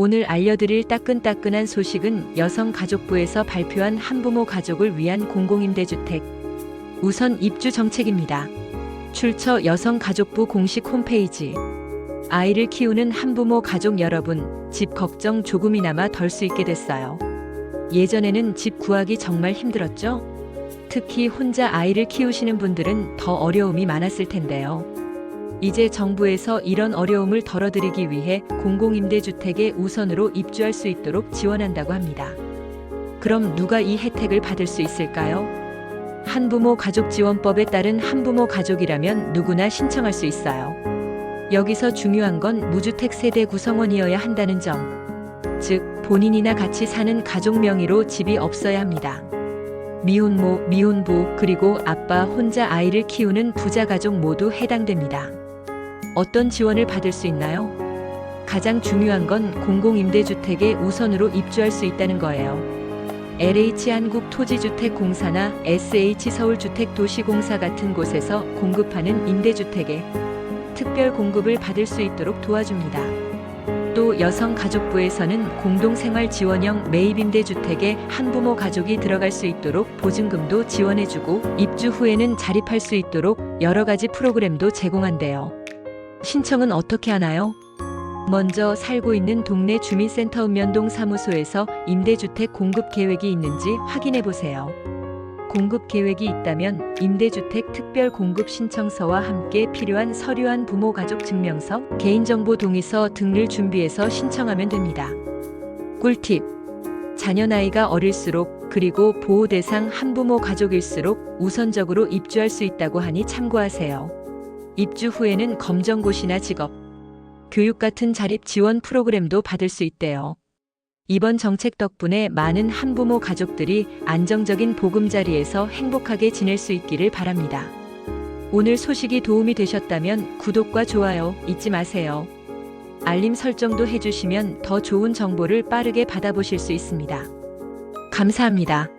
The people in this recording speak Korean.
오늘 알려드릴 따끈따끈한 소식은 여성가족부에서 발표한 한부모 가족을 위한 공공임대주택 우선 입주 정책입니다. 출처 여성가족부 공식 홈페이지 아이를 키우는 한부모 가족 여러분, 집 걱정 조금이나마 덜 수 있게 됐어요. 예전에는 집 구하기 정말 힘들었죠? 특히 혼자 아이를 키우시는 분들은 더 어려움이 많았을 텐데요. 이제 정부에서 이런 어려움을 덜어드리기 위해 공공임대주택에 우선으로 입주할 수 있도록 지원한다고 합니다. 그럼 누가 이 혜택을 받을 수 있을까요? 한부모 가족 지원법에 따른 한부모 가족이라면 누구나 신청할 수 있어요. 여기서 중요한 건 무주택 세대 구성원이어야 한다는 점. 즉, 본인이나 같이 사는 가족 명의로 집이 없어야 합니다. 미혼모, 미혼부, 그리고 아빠 혼자 아이를 키우는 부자 가족 모두 해당됩니다. 어떤 지원을 받을 수 있나요? 가장 중요한 건 공공임대주택에 우선으로 입주할 수 있다는 거예요. LH 한국토지주택공사나 SH 서울주택도시공사 같은 곳에서 공급하는 임대주택에 특별 공급을 받을 수 있도록 도와줍니다. 또 여성가족부에서는 공동생활 지원형 매입임대주택에 한부모 가족이 들어갈 수 있도록 보증금도 지원해주고 입주 후에는 자립할 수 있도록 여러 가지 프로그램도 제공한대요. 신청은 어떻게 하나요? 먼저 살고 있는 동네 주민센터 읍면동 사무소에서 임대주택 공급 계획이 있는지 확인해 보세요. 공급 계획이 있다면 임대주택 특별 공급 신청서와 함께 필요한 서류한 부모 가족 증명서, 개인정보 동의서 등을 준비해서 신청하면 됩니다. 꿀팁. 자녀 나이가 어릴수록 그리고 보호 대상 한부모 가족일수록 우선적으로 입주할 수 있다고 하니 참고하세요. 입주 후에는 검정고시나 직업, 교육 같은 자립 지원 프로그램도 받을 수 있대요. 이번 정책 덕분에 많은 한부모 가족들이 안정적인 보금자리에서 행복하게 지낼 수 있기를 바랍니다. 오늘 소식이 도움이 되셨다면 구독과 좋아요 잊지 마세요. 알림 설정도 해주시면 더 좋은 정보를 빠르게 받아보실 수 있습니다. 감사합니다.